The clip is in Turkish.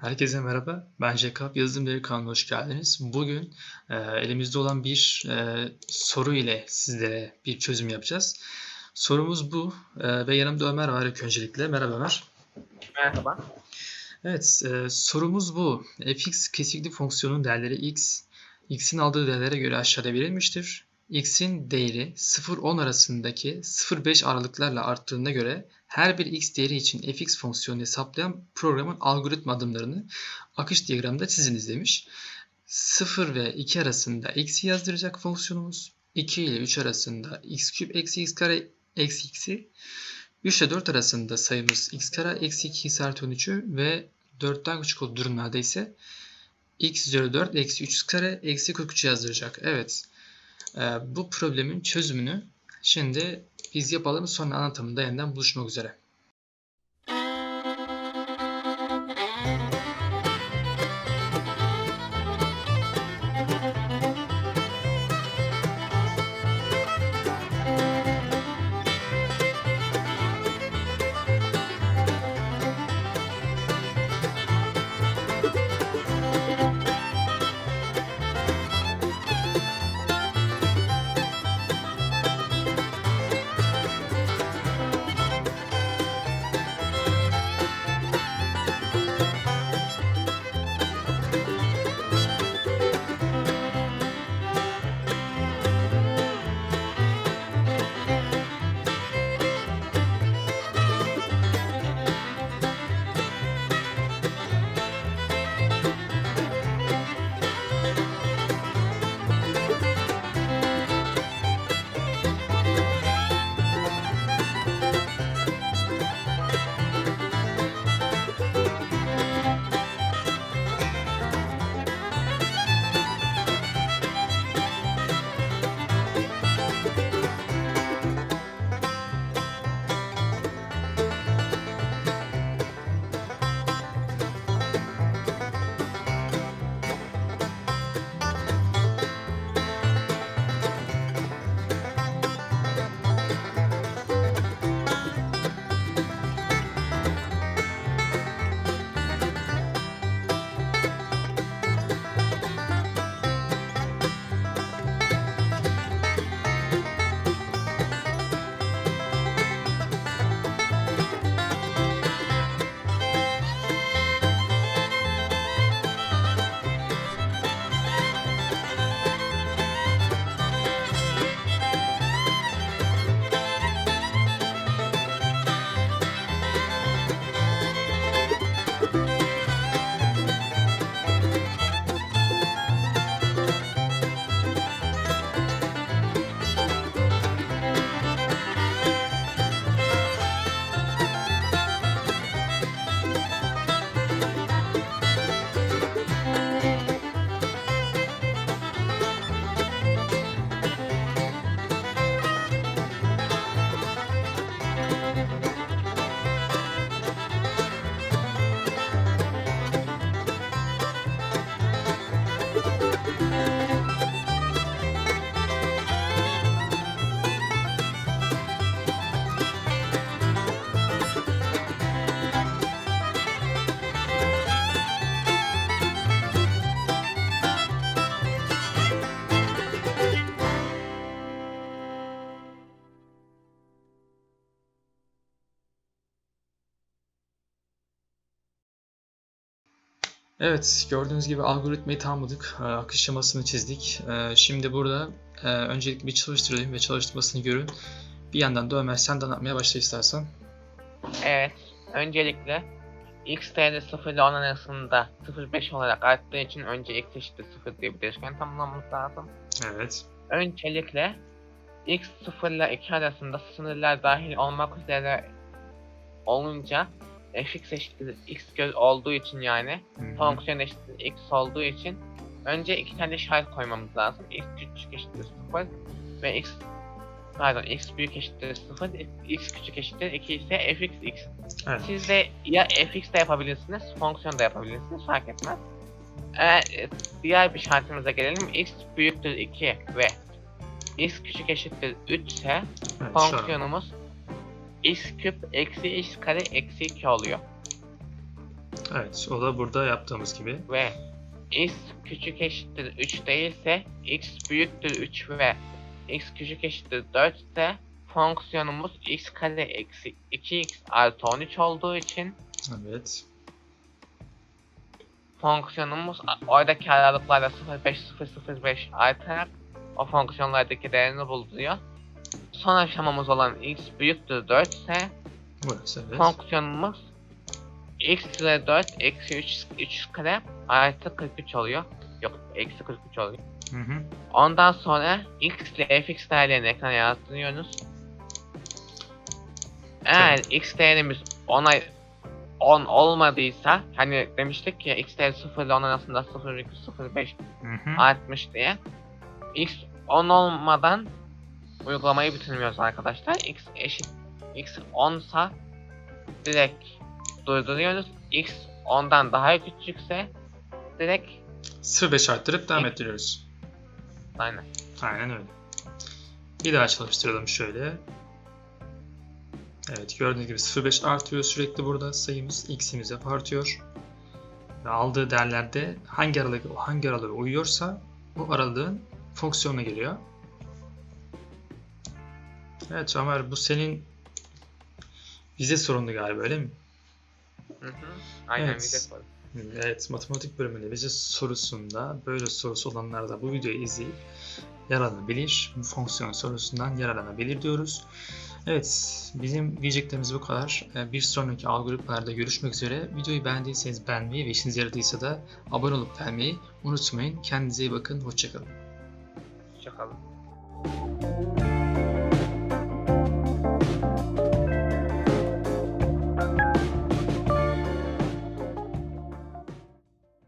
Herkese merhaba. Ben Jacob. Yazılım Deri kanalına hoş geldiniz. Bugün e, elimizde olan bir e, soru ile sizlere bir çözüm yapacağız. Sorumuz bu e, ve yanımda Ömer var ilk öncelikle. Merhaba Ömer. Merhaba. Evet, e, sorumuz bu. fx kesikli fonksiyonun değerleri x, x'in aldığı değerlere göre aşağıda verilmiştir. X'in değeri 0-10 arasındaki 0-5 aralıklarla arttığına göre her bir x değeri için fx fonksiyonunu hesaplayan programın algoritma adımlarını akış diyagramında çiziniz demiş. 0 ve 2 arasında x'i yazdıracak fonksiyonumuz. 2 ile 3 arasında x küp eksi x kare eksi x'i 3 ile 4 arasında sayımız x kare eksi 2 artı 13'ü ve 4'ten küçük olduğu durumlarda ise x üzeri 4 eksi 3 kare eksi 43 yazdıracak. Evet. Ee, bu problemin çözümünü şimdi biz yapalım sonra anlatımında yeniden buluşmak üzere. Evet, gördüğünüz gibi algoritmayı tamamladık. Ee, Akış şemasını çizdik. Ee, Şimdi burada e, öncelikle bir çalıştırayım ve çalıştırmasını görün. Bir yandan da Ömer sen de anlatmaya başla istersen. Evet. Öncelikle x değeri 0 ile 10 arasında 0,5 olarak arttığı için önce x eşittir 0 diye bir değişken tanımlamamız lazım. Evet. Öncelikle x 0 ile 2 arasında sınırlar dahil olmak üzere olunca fx eşittir x göz olduğu için yani fonksiyon eşittir x olduğu için önce iki tane şart koymamız lazım. x küçük eşittir 0 ve x pardon x büyük eşittir 0, x küçük eşittir 2 ise fx x. Evet. Siz de ya fx de yapabilirsiniz, fonksiyon da yapabilirsiniz fark etmez. Eğer e, diğer bir şartımıza gelelim. x büyüktür 2 ve x küçük eşittir 3 ise Evet, fonksiyonumuz x küp eksi x kare eksi 2 oluyor. Evet, o da burada yaptığımız gibi. ve x küçük eşittir 3 değilse x büyüktür 3 ve x küçük eşittir 4 ise fonksiyonumuz x kare eksi 2x artı 13 olduğu için Evet. fonksiyonumuz oradaki aralıklarla 0,5005 artarak o fonksiyonlardaki değerini buluyor. Son aşamamız olan x büyüktür 4 ise Burası evet. fonksiyonumuz x kare 4 eksi 3, 3 kare artı 43 oluyor. Yok eksi 43 oluyor. Hı hı. Ondan sonra x ile fx değerlerini ekrana yazdırıyoruz. Eğer x değerimiz 10'a 10 olmadıysa hani demiştik ya x değeri 0 ile 10 arasında 0,05 Hı hı. artmış diye. x 10 olmadan uygulamayı bitirmiyoruz arkadaşlar. x eşit x 10 sa direkt durduruyoruz. x 10'dan daha küçükse direkt 0.5 arttırıp devam ettiriyoruz. aynen. Aynen öyle. Bir daha çalıştıralım şöyle. Evet gördüğünüz gibi 0.5 artıyor sürekli burada sayımız x'imiz hep artıyor. Ve aldığı değerlerde hangi aralık hangi aralığa uyuyorsa bu aralığın fonksiyonuna geliyor. Evet Ömer bu senin vize sorunu galiba öyle mi? Hı hı. Aynen Evet. vize soru. Evet, matematik bölümünde vize sorusunda böyle sorusu olanlar da bu videoyu izleyip yararlanabilir. Bu fonksiyon sorusundan yararlanabilir diyoruz. Evet, bizim diyeceklerimiz bu kadar. Ee, Bir sonraki algoritmalarda görüşmek üzere. Videoyu beğendiyseniz beğenmeyi ve işinize yaradıysa da abone olup beğenmeyi unutmayın. Kendinize iyi bakın, hoşçakalın. Hoşçakalın.